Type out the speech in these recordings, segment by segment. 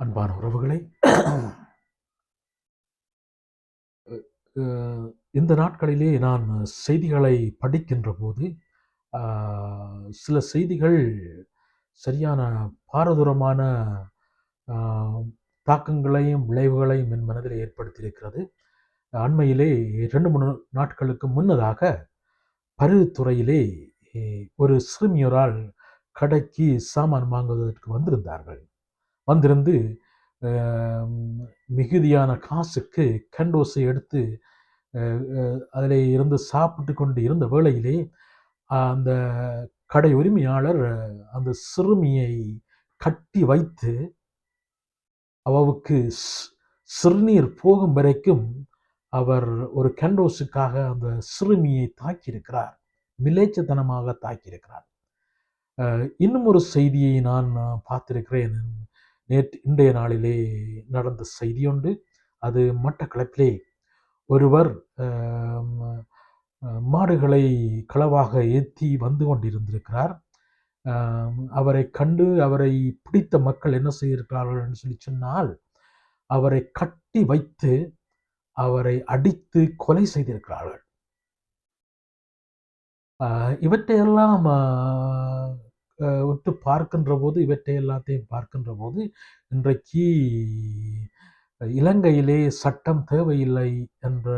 அன்பான உறவுகளை இந்த நாட்களிலே நான் செய்திகளை படிக்கின்ற போது சில செய்திகள் சரியான பாரதூரமான தாக்கங்களையும் விளைவுகளையும் என் மனதில் ஏற்படுத்தியிருக்கிறது. அண்மையிலே ரெண்டு மூணு நாட்களுக்கு முன்னதாக பருவத்துறையிலே ஒரு சிறுமியோரால் கடைக்கு சாமான் வாங்குவதற்கு வந்திருந்தார்கள். வந்திருந்து மிகுதியான காசுக்கு கண்டோஸை எடுத்து அதில் இருந்து சாப்பிட்டு கொண்டு இருந்த வேளையிலே அந்த கடை உரிமையாளர் அந்த சிறுமியை கட்டி வைத்து அவவுக்கு சிறுநீர் போகும் வரைக்கும் அவர் ஒரு கண்டோஸுக்காக அந்த சிறுமியை தாக்கியிருக்கிறார். மிலேச்சத்தனமாக தாக்கியிருக்கிறார். இன்னும் ஒரு செய்தியை நான் பார்த்திருக்கிறேன். நேற்று இன்றைய நாளிலே நடந்த செய்தி உண்டு அது மட்டக்களப்பிலே ஒருவர் மாடுகளை களவாக ஏற்றி வந்து கொண்டிருந்திருக்கிறார். அவரை கண்டு அவரை பிடித்த மக்கள் என்ன செய்திருக்கிறார்கள் என்று சொல்லி சொன்னால் அவரை கட்டி வைத்து அவரை அடித்து கொலை செய்திருக்கிறார்கள். இவற்றையெல்லாம் விட்டு பார்க்கின்ற போது இவற்றை எல்லாத்தையும் பார்க்கின்ற போது இன்றைக்கு இலங்கையிலே சட்டம் தேவையில்லை என்ற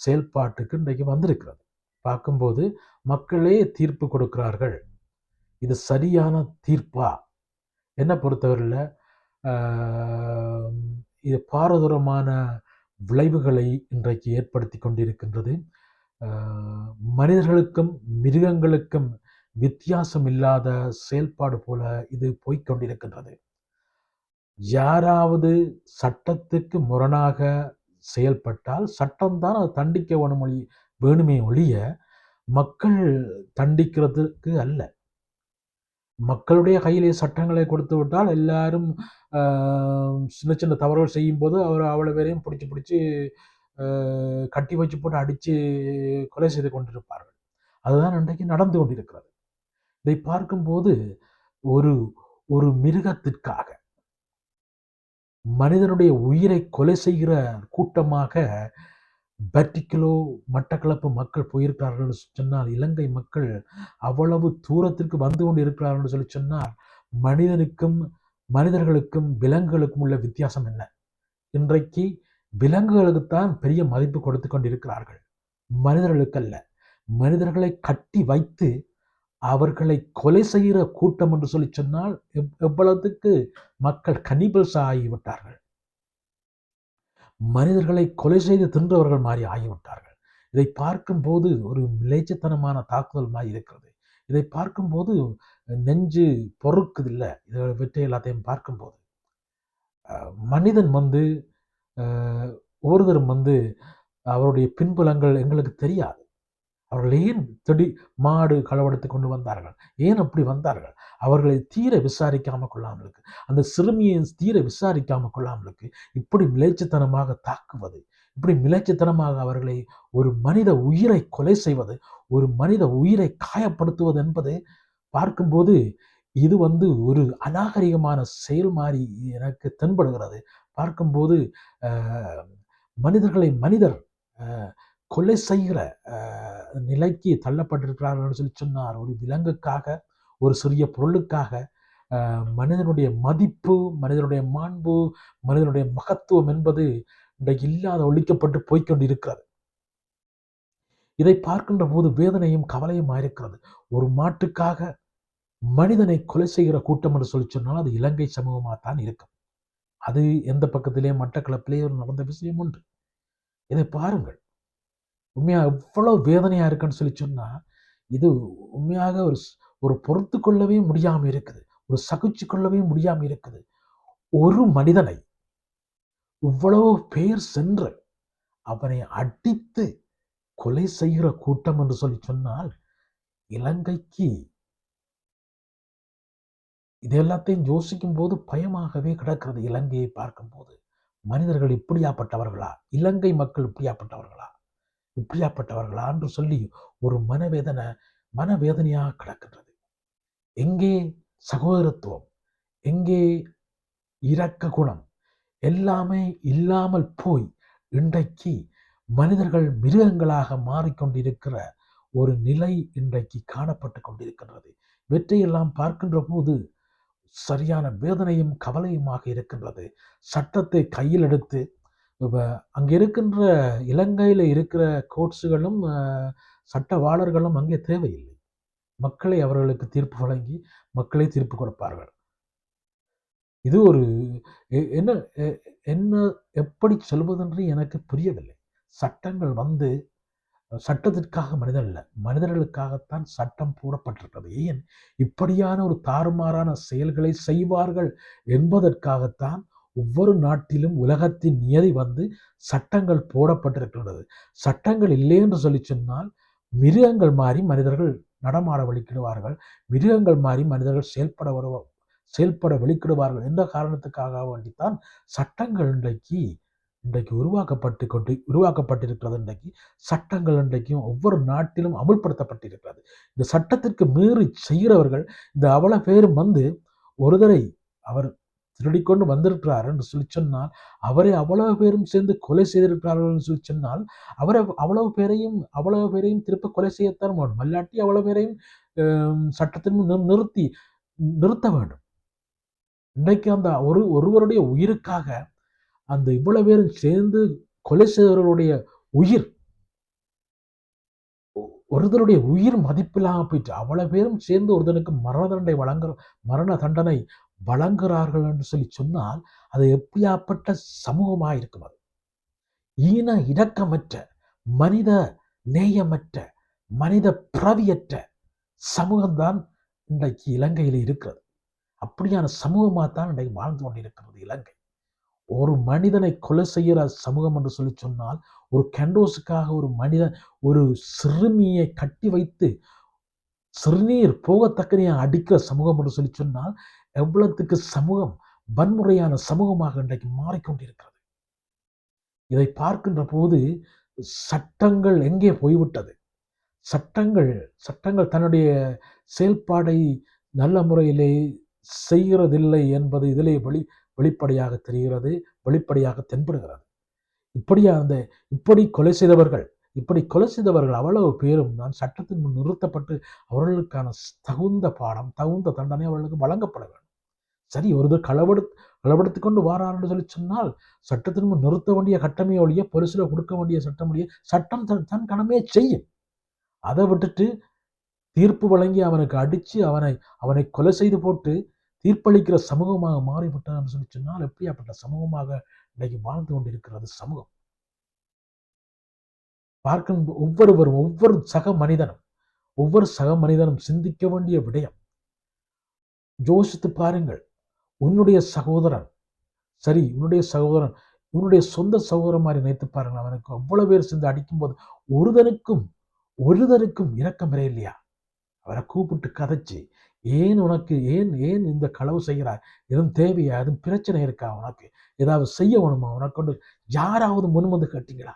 செயல்பாட்டுக்கு இன்றைக்கு வந்திருக்கிறது. பார்க்கும்போது மக்களே தீர்ப்பு கொடுக்கிறார்கள். இது சரியான தீர்ப்பா? என்னை பொறுத்தவரையில் இது பாரதூரமான விளைவுகளை இன்றைக்கு ஏற்படுத்தி கொண்டிருக்கின்றது. மனிதர்களுக்கும் மிருகங்களுக்கும் வித்தியாசம் இல்லாத செயல்பாடு போல இது போய்கொண்டிருக்கின்றது யாராவது சட்டத்துக்கு முரணாக செயல்பட்டால் சட்டம்தான் அதை தண்டிக்க வேணும் வேணுமே ஒழிய மக்கள் தண்டிக்கிறதுக்கு அல்ல. மக்களுடைய கையிலே சட்டங்களை கொடுத்து விட்டால் எல்லாரும் சின்ன சின்ன தவறுகள் செய்யும் போது அவர் அவ்வளோ பேரையும் பிடிச்சி பிடிச்சி கட்டி வச்சு போட்டு அடித்து கொலை செய்து கொண்டிருப்பார்கள். அதுதான் இன்றைக்கு நடந்து கொண்டிருக்கிறது. இதை பார்க்கும்போது ஒரு ஒரு மிருகத்திற்காக மனிதனுடைய உயிரை கொலை செய்கிற கூட்டமாக பர்டிகுலோ மட்டக்களப்பு மக்கள் போயிருக்கிறார்கள் சொன்னால் இலங்கை மக்கள் அவ்வளவு தூரத்திற்கு வந்து கொண்டு இருக்கிறார்கள் சொல்லி சொன்னால் மனிதனுக்கும் மனிதர்களுக்கும் விலங்குகளுக்கும் உள்ள வித்தியாசம் என்ன? இன்றைக்கு விலங்குகளுக்குத்தான் பெரிய மதிப்பு கொடுத்து கொண்டிருக்கிறார்கள். மனிதர்களுக்கு அல்ல மனிதர்களை கட்டி வைத்து அவர்களை கொலை செய்கிற கூட்டம் என்று சொல்லி சொன்னால் எவ்வளவுக்கு மக்கள் கனிபல்ஸ் ஆகிவிட்டார்கள். மனிதர்களை கொலை செய்து தின்றவர்கள் மாதிரி ஆகிவிட்டார்கள். இதை பார்க்கும்போது ஒரு மிளைச்சத்தனமான தாக்குதல் மாதிரி இருக்கிறது. இதை பார்க்கும்போது நெஞ்சு பொறுக்குதில்லை. இதை வெற்றி எல்லாத்தையும் பார்க்கும்போது. மனிதன் வந்து ஒருத்தரும் வந்து அவருடைய பின்புலங்கள் எங்களுக்கு தெரியாது. அவர்கள் ஏன் திடி மாடு களவெடுத்து கொண்டு வந்தார்கள்? ஏன் அப்படி வந்தார்கள்? அவர்களை தீர விசாரிக்காமல் கொள்ளாமலுக்கு அந்த சிறுமியை தீர விசாரிக்காமல் கொள்ளாமலுக்கு இப்படி மிளைச்சித்தனமாக தாக்குவது இப்படி மிளைச்சித்தனமாக அவர்களை ஒரு மனித உயிரை கொலை செய்வது ஒரு மனித உயிரை காயப்படுத்துவது என்பது பார்க்கும்போது இது வந்து ஒரு அநாகரிகமான செயல் மாதிரி எனக்கு தென்படுகிறது. பார்க்கும்போது மனிதர்களை மனிதர் கொலை செய்கிற நிலைக்கு தள்ளப்பட்டிருக்கிறார்கள் சொல்லி சொன்னார். ஒரு விலங்குக்காக ஒரு சிறிய பொருளுக்காக மனிதனுடைய மதிப்பு மனிதனுடைய மாண்பு மனிதனுடைய மகத்துவம் என்பது இன்றைக்கு இல்லாத ஒழிக்கப்பட்டு போய்கொண்டு இருக்கிறது இதை பார்க்கின்ற போது வேதனையும் கவலையும் இருக்கிறது ஒரு மாட்டுக்காக மனிதனை கொலை செய்கிற கூட்டம் என்று சொல்லி சொன்னால் அது இலங்கை சமூகமாக தான் இருக்கும். அது எந்த பக்கத்திலே மட்டக்களப்பிலே நடந்த விஷயம் உண்டு இதை பாருங்கள். உண்மையாக எவ்வளோ வேதனையாக இருக்குன்னு சொல்லி சொன்னால் இது உண்மையாக ஒரு ஒரு பொறுத்து கொள்ளவே முடியாமல் இருக்குது. ஒரு சகிச்சு கொள்ளவே முடியாமல் இருக்குது. ஒரு மனிதனை இவ்வளவு பேர் சென்று அவனை அடித்து கொலை செய்கிற கூட்டம் என்று சொல்லி சொன்னால் இலங்கைக்கு இது எல்லாத்தையும் யோசிக்கும் போது பயமாகவே கிடக்கிறது. இலங்கையை பார்க்கும்போது மனிதர்கள் இப்படியாப்பட்டவர்களா? இலங்கை மக்கள் இப்படியாப்பட்டவர்களா? இப்படியாப்பட்டவர்களா என்று சொல்லி ஒரு மனவேதனை மனவேதனையாக கிடக்கின்றது. எங்கே சகோதரத்துவம் எங்கே இரக்க குணம் எல்லாமே இல்லாமல் போய் இன்றைக்கு மனிதர்கள் மிருகங்களாக மாறிக்கொண்டிருக்கிற ஒரு நிலை இன்றைக்கு காணப்பட்டு கொண்டிருக்கின்றது. வெற்றியெல்லாம் பார்க்கின்ற போது சரியான வேதனையும் கவலையுமாக இருக்கின்றது. சட்டத்தை கையில் எடுத்து இப்போ அங்கே இருக்கின்ற இலங்கையில் இருக்கிற கோட்ஸுகளும் சட்டவாளர்களும் அங்கே தேவையில்லை. மக்களை அவர்களுக்கு தீர்ப்பு வழங்கி மக்களை தீர்ப்பு கொடுப்பார்கள். இது ஒரு என்ன என்ன எப்படி சொல்வதென்று எனக்கு புரியவில்லை. சட்டங்கள் வந்து சட்டத்திற்காக மனிதன் இல்லை மனிதர்களுக்காகத்தான் சட்டம் போடப்பட்டிருக்கிறது. ஏன்? இப்படியான ஒரு தாறுமாறான செயல்களை செய்வார்கள் என்பதற்காகத்தான் ஒவ்வொரு நாட்டிலும் உலகத்தின் நியதி வந்து சட்டங்கள் போடப்பட்டிருக்கின்றது. சட்டங்கள் இல்லை என்று சொல்லி சொன்னால் மிருகங்கள் மாறி மனிதர்கள் நடமாட வழிக்கிடுவார்கள். மிருகங்கள் மாறி மனிதர்கள் செயல்பட வருவ செயல்பட வெளிக்கிடுவார்கள் என்ற காரணத்துக்காக வேண்டித்தான் சட்டங்கள் இன்றைக்கு இன்றைக்கு உருவாக்கப்பட்டு கொண்டு உருவாக்கப்பட்டிருக்கிறது இன்றைக்கு. சட்டங்கள் இன்றைக்கும் ஒவ்வொரு நாட்டிலும் அமுல்படுத்தப்பட்டிருக்கிறது. இந்த சட்டத்திற்கு மீறி செய்கிறவர்கள் இந்த அவ்வளோ பேரும் வந்து ஒருதரை அவர் திருடிக்கொண்டு வந்திருக்கிறார் என்று சொல்லி சொன்னால் அவரை அவ்வளவு பேரும் சேர்ந்து கொலை செய்திருக்கிறார்கள் என்று சொல்லி சொன்னால் அவரை அவ்வளவு பேரையும் அவ்வளவு பேரையும் திருப்ப கொலை செய்யத்தான் வேண்டும். மல்லாட்டி அவ்வளவு பேரையும் சட்டத்தின் முன் நிறுத்தி நிறுத்த வேண்டும். இன்றைக்கு அந்த ஒரு ஒருவருடைய உயிருக்காக அந்த இவ்வளவு பேரும் சேர்ந்து கொலை செய்தவர்களுடைய உயிர் ஒருத்தருடைய உயிர் மதிப்பில்லாமல் போயிட்டு அவ்வளவு பேரும் சேர்ந்து ஒருத்தனுக்கு மரண தண்டனை வழங்குற மரண தண்டனை வழங்குகிறார்கள் என்று சொல்லி சொன்னால் அது எப்படியாப்பட்ட சமூகமாக இருக்கும் அது. ஈன இரக்கமற்ற மனித நேயமற்ற மனித பிறவியற்ற சமூகம்தான் இன்றைக்கு இலங்கையில் இருக்கிறது. அப்படியான சமூகமாக தான் இன்றைக்கு வாழ்ந்து கொண்டிருக்கிறது இலங்கை. ஒரு மனிதனை கொலை செய்கிற சமூகம் என்று சொல்லி சொன்னால் ஒரு கண்டோஸுக்காக ஒரு மனிதன் ஒரு சிறுமியை கட்டி வைத்து சிறுநீர் போகத்தக்கனையை அடிக்கிற சமூகம் என்று சொல்லி சொன்னால் எவ்வளவுக்கு சமூகம் வன்முறையான சமூகமாக இன்றைக்கு மாறிக்கொண்டிருக்கிறது. இதை பார்க்கின்ற போது சட்டங்கள் எங்கே போய்விட்டது? சட்டங்கள் சட்டங்கள் தன்னுடைய செயல்பாடை நல்ல முறையிலே செய்கிறதில்லை என்பது இதிலே வெளி வெளிப்படையாக தெரிகிறது வெளிப்படையாக தென்படுகிறது. இப்படியா அந்த இப்படி கொலை செய்தவர்கள் இப்படி கொலை செய்தவர்கள் அவ்வளவு பேரும் நான் சட்டத்தின் முன் நிறுத்தப்பட்டு அவர்களுக்கான தகுந்த பாடம் தகுந்த தண்டனை அவர்களுக்கு வழங்கப்பட வேண்டும். சரி ஒருத்தர் களவெடு களவெடுத்து கொண்டு வாரார் என்று சொல்லி சொன்னால் சட்டத்தின் முன் நிறுத்த வேண்டிய கட்டமே ஒழிய பொலிசில கொடுக்க வேண்டிய சட்டம் ஒழிய சட்டம் தன் தன் கடமையை செய்யும். அதை விட்டுட்டு தீர்ப்பு வழங்கி அவனுக்கு அடித்து அவனை அவனை கொலை செய்து போட்டு தீர்ப்பளிக்கிற சமூகமாக மாறிவிட்டான்னு சொல்லி சொன்னால் எப்படியாப்பட்ட சமூகமாக இன்றைக்கு வாழ்ந்து கொண்டிருக்கிறது சமூகம்? பார்க்கும் ஒவ்வொருவரும் ஒவ்வொரு சக மனிதனும் ஒவ்வொரு சக மனிதனும் சிந்திக்க வேண்டிய விடயம். யோசித்து பாருங்கள் உன்னுடைய சகோதரன் சரி உன்னுடைய சகோதரன் உன்னுடைய சொந்த சகோதரன் மாதிரி நினைத்து பாருங்கள் அவனுக்கு அவ்வளவு பேர் சேர்ந்து அடிக்கும்போது ஒருதனுக்கும் ஒருதனுக்கும் இரக்கம் வர இல்லையா? அவரை கூப்பிட்டு கதைச்சு ஏன் உனக்கு ஏன் ஏன் இந்த களவு செய்கிறாய்? எதுவும் தேவையா? எதுவும் பிரச்சனை இருக்கா உனக்கு? ஏதாவது செய்ய வேணுமா? உனக்கு கொண்டு யாராவது முன் வந்து கேட்டீங்களா?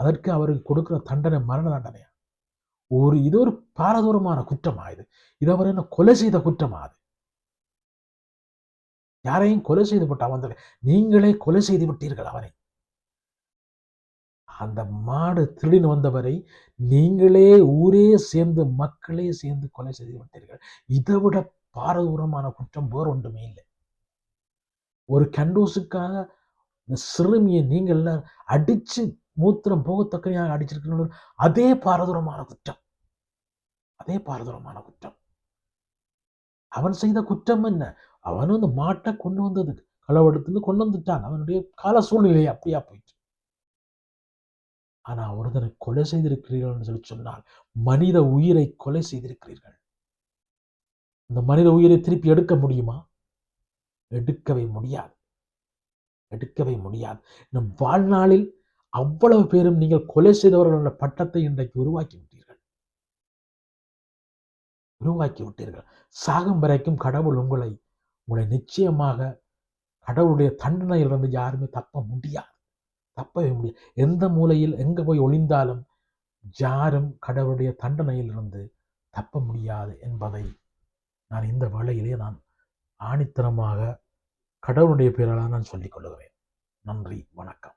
அதற்கு அவருக்கு கொடுக்கிற தண்டனை மரண தண்டனையா? ஒரு இது ஒரு பாரதூரமான குற்றமா இது? இது அவர் என்ன கொலை செய்த குற்றமா அது? யாரையும் கொலை செய்து விட்டு அவன் நீங்களே கொலை செய்து விட்டீர்கள் அவனை. அந்த மாடு திருடின்னு வந்தவரை நீங்களே ஊரே சேர்ந்து மக்களே சேர்ந்து கொலை செய்து விட்டீர்கள். இதை விட பாரதூரமான குற்றம் வேறு ஒன்றுமே இல்லை. ஒரு கண்டோஸுக்காக இந்த சிறுமியை நீங்கள் அடிச்சு மூத்திரம் போகத்தக்கனையாக அடிச்சிருக்கீங்க அதே பாரதூரமான குற்றம். அதே பாரதூரமான குற்றம். அவன் செய்த குற்றம் என்ன? அவன் வந்து மாட்டை கொண்டு வந்தது. களவெடுத்துன்னு கொண்டு வந்துட்டான். அவனுடைய கால சூழ்நிலை அப்படியா போயிட்டு ஆனா ஒருத்தனை கொலை செய்திருக்கிறீர்கள் என்று சொல்லி சொன்னால் மனித உயிரை கொலை செய்திருக்கிறீர்கள். இந்த மனித உயிரை திருப்பி எடுக்க முடியுமா? எடுக்கவே முடியாது. எடுக்கவே முடியாது. நம் வாழ்நாளில் அவ்வளவு பேரும் நீங்கள் கொலை செய்தவர்கள் என்ற பட்டத்தை இன்றைக்கு உருவாக்கி விட்டீர்கள். உருவாக்கி விட்டீர்கள். சாகும் வரைக்கும் கடவுள் உங்களை உங்களை நிச்சயமாக கடவுளுடைய தண்டனையிலிருந்து யாருமே தப்ப முடியாது. தப்பவே முடியாது. எந்த மூலையில் எங்கே போய் ஒளிந்தாலும் யாரும் கடவுளுடைய தண்டனையிலிருந்து தப்ப முடியாது என்பதை நான் இந்த வேளையிலே நான் ஆணித்தனமாக கடவுளுடைய பேரால் நான் சொல்லிக் கொள்கிறேன். நன்றி. வணக்கம்.